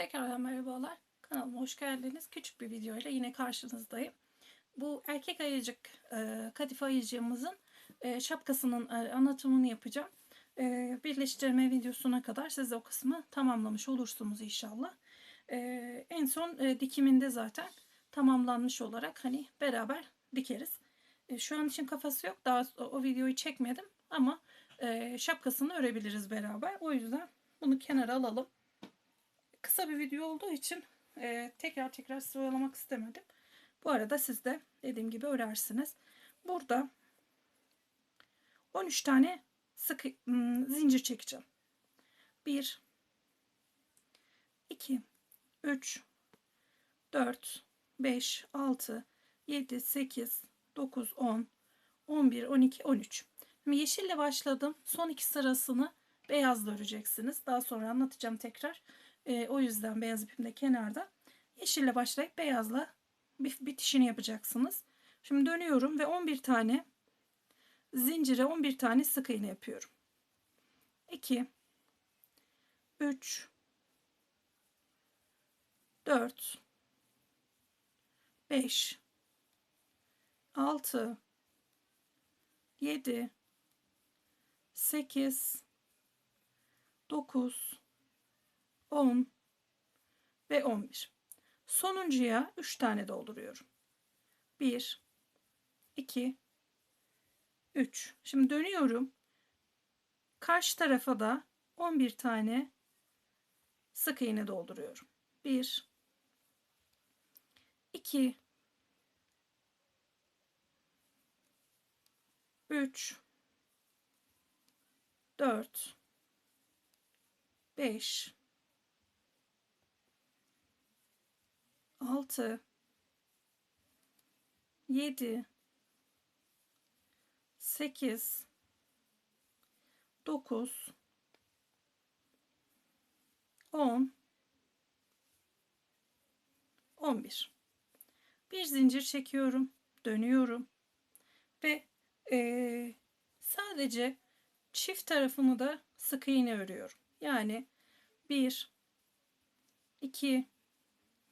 Tekrar merhabalar. Kanalıma hoş geldiniz. Küçük bir videoyla yine karşınızdayım. Bu erkek ayıcık, e, kadife ayıcığımızın e, şapkasının e, anlatımını yapacağım. Birleştirme videosuna kadar siz de o kısmı tamamlamış olursunuz inşallah. En son dikiminde zaten tamamlanmış olarak hani beraber dikeriz. Şu an için kafası yok. Daha o, videoyu çekmedim ama şapkasını örebiliriz beraber. O yüzden bunu kenara alalım kısa bir video olduğu için e, tekrar tekrar sıralamak istemedim. Bu arada siz de dediğim gibi örersiniz. Burada 13 tane sık ım, zincir çekeceğim. 1 2 3 4 5 6 7 8 9 10 11 12 13 Şimdi yeşille başladım. Son iki sırasını beyazla öreceksiniz. Daha sonra anlatacağım tekrar. E, o yüzden beyaz ipim de kenarda. Yeşille başlayıp beyazla bitişini yapacaksınız. Şimdi dönüyorum ve 11 tane zincire 11 tane sık iğne yapıyorum. 2 3 4 5 6 7 8 9 10 ve 11. Sonuncuya 3 tane dolduruyorum. 1 2 3. Şimdi dönüyorum. Karşı tarafa da 11 tane sık iğne dolduruyorum. 1 2 3 4 5 6 7 8 9 10 11 bir. Zincir çekiyorum dönüyorum ve e, sadece çift tarafını da sık iğne örüyorum. Yani 1 2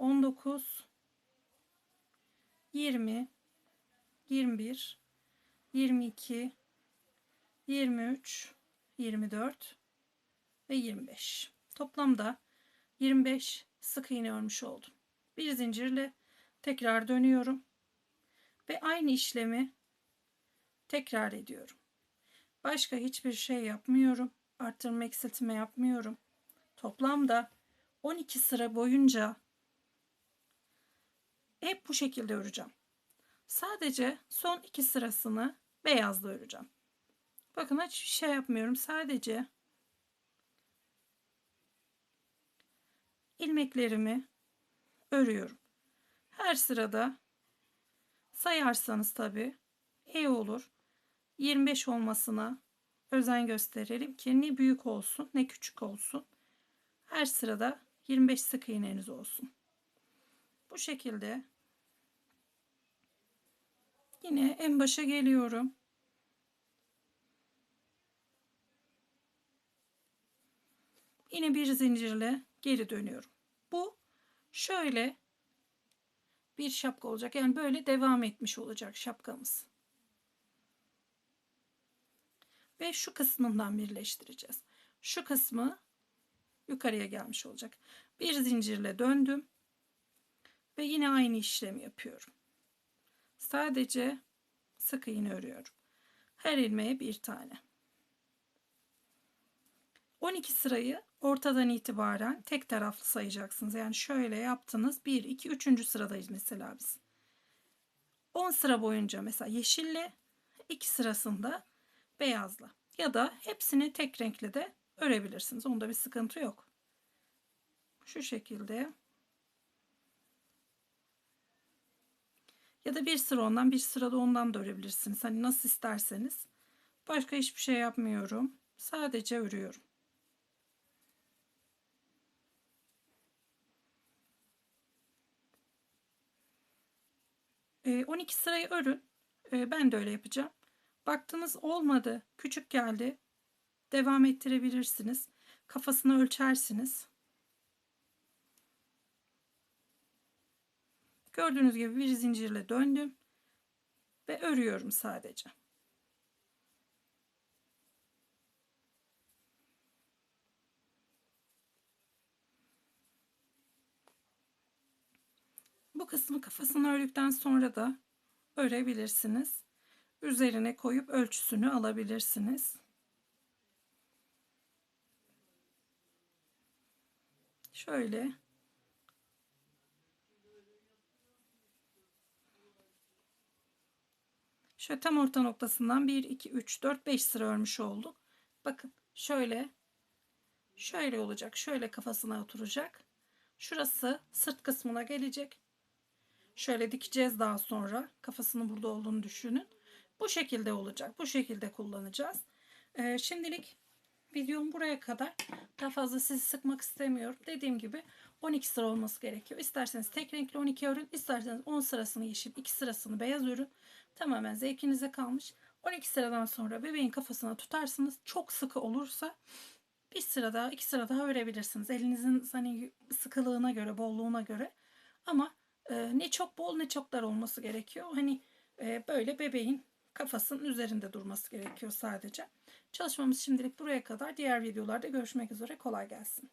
19 20 21 22 23 24 ve 25 toplamda 25 sık iğne örmüş oldum. Bir zincirle tekrar dönüyorum ve aynı işlemi tekrar ediyorum. Başka hiçbir şey yapmıyorum arttırma eksiltme yapmıyorum. Toplamda 12 sıra boyunca hep bu şekilde öreceğim. Sadece son iki sırasını beyazla öreceğim. Bakın hiçbir şey yapmıyorum. Sadece ilmeklerimi örüyorum. Her sırada sayarsanız tabi iyi olur. 25 olmasına özen gösterelim ki ne büyük olsun ne küçük olsun. Her sırada 25 sık iğneniz olsun. Bu şekilde yine en başa geliyorum. Yine bir zincirle geri dönüyorum. Bu şöyle bir şapka olacak. Yani böyle devam etmiş olacak şapkamız. Ve şu kısmından birleştireceğiz. Şu kısmı yukarıya gelmiş olacak. Bir zincirle döndüm. Ve yine aynı işlemi yapıyorum. Sadece sık iğne örüyorum. Her ilmeğe bir tane. 12 sırayı ortadan itibaren tek taraflı sayacaksınız. Yani şöyle yaptınız. 1, 2, 3. sıradayız mesela biz. 10 sıra boyunca mesela yeşille 2 sırasında beyazla ya da hepsini tek renkle de örebilirsiniz. Onda bir sıkıntı yok. Şu şekilde. Ya da bir sıra ondan bir sıra da ondan da örebilirsiniz. Hani nasıl isterseniz. Başka hiçbir şey yapmıyorum. Sadece örüyorum. Ee, 12 sırayı örün. Ee, ben de öyle yapacağım. Baktınız olmadı, küçük geldi. Devam ettirebilirsiniz. Kafasını ölçersiniz. Gördüğünüz gibi bir zincirle döndüm ve örüyorum sadece. Bu kısmı kafasını ördükten sonra da örebilirsiniz. Üzerine koyup ölçüsünü alabilirsiniz. Şöyle Şöyle tam orta noktasından 1, 2, 3, 4, 5 sıra örmüş olduk. Bakın şöyle şöyle olacak. Şöyle kafasına oturacak. Şurası sırt kısmına gelecek. Şöyle dikeceğiz daha sonra. Kafasının burada olduğunu düşünün. Bu şekilde olacak. Bu şekilde kullanacağız. Ee, şimdilik videom buraya kadar. Daha fazla sizi sıkmak istemiyorum. Dediğim gibi 12 sıra olması gerekiyor. İsterseniz tek renkli 12 örün. isterseniz 10 sırasını yeşil, 2 sırasını beyaz örün. Tamamen zevkinize kalmış. 12 sıradan sonra bebeğin kafasına tutarsınız. Çok sıkı olursa bir sıra daha, iki sıra daha örebilirsiniz. Elinizin hani sıkılığına göre, bolluğuna göre. Ama e, ne çok bol ne çok dar olması gerekiyor. Hani e, böyle bebeğin kafasının üzerinde durması gerekiyor sadece. Çalışmamız şimdilik buraya kadar. Diğer videolarda görüşmek üzere. Kolay gelsin.